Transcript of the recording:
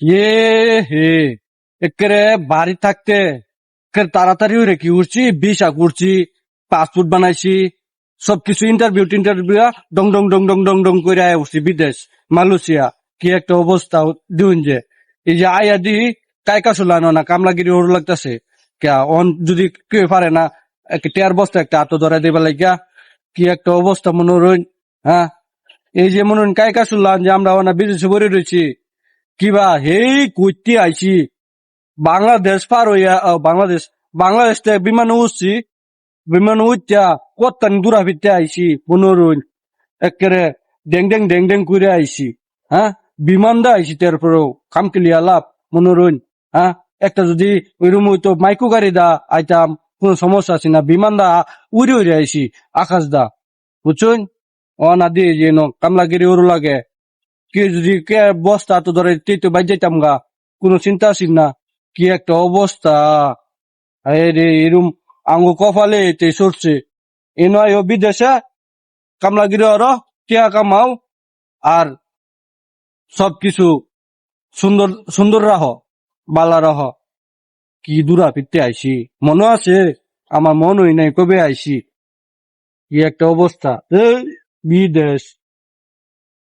এ হে, একেরে বাড়ি থাকতে তাড়াতাড়ি হয়ে কি উঠছি বিশা করছি পাসপোর্ট বানাইছি, সবকিছু ইন্টারভিউ টিন্টারভিউ ডং ডং ডং ডং ডং ডং করে আয় উঠছি বিদেশ, মালয়েশিয়া। কি একটা অবস্থা দিন যে। এই যে আয়া দি, কাইকা শুলানো না, কামলাগিরি ওর লাগতেছে। অন যদি কেউ পারে না টেয়ার বস্তা একটা আতো ধরে দেবে লাগিয়া, কি একটা অবস্থা মনোরঞ্জন হ্যাঁ? এই যে মনে কাইকা শুনলাম যে আমরা ওনা বিদেশে ভরে রয়েছি কিবা হেই কইতে আইছি। বাংলাদেশ পার হইয়া বাংলাদেশ বাংলাদেশ থেকে বিমানে উঠছি। বিমান উঠা, কত্তান দূরা ফিরতে আইছি মনোরঞ্জন একেবারে ডেং ডেং ডেং ডেং করে আইছি হ্যাঁ? বিমান দা আইছি তারপরেও কামকিলিয়া লাভ মনোরঞ্জন হ্যাঁ? একটা যদি ওইরুম হইতো মাইকো গাড়ি দা আইতাম, কোন সমস্যা আছে না। বিমান দা উড়ে উড়ে আইছি, আকাশ দা। বুঝছেন? ও না দিয়ে যে ন কামলাগিরি ওর লাগে। যদি কে বস্তা তো ধরে তুই তো বাইর যাইতাম গা। কোনো চিন্তা আসিন না। কি একটা অবস্থা। আরে রে, এরম আঙ্গু কপালে তে সরছে। এ নয় ও বিদেশে। কামলাগিরি ওর টিয়া কামাও। আর সবকিছু সুন্দর সুন্দর রাহ, বালা রাহ। কি দূরা ফিরতে আইসি। মনে আছে, আমার মন হই নাই কবে আইছি কি একটা অবস্থা। বিদেশ।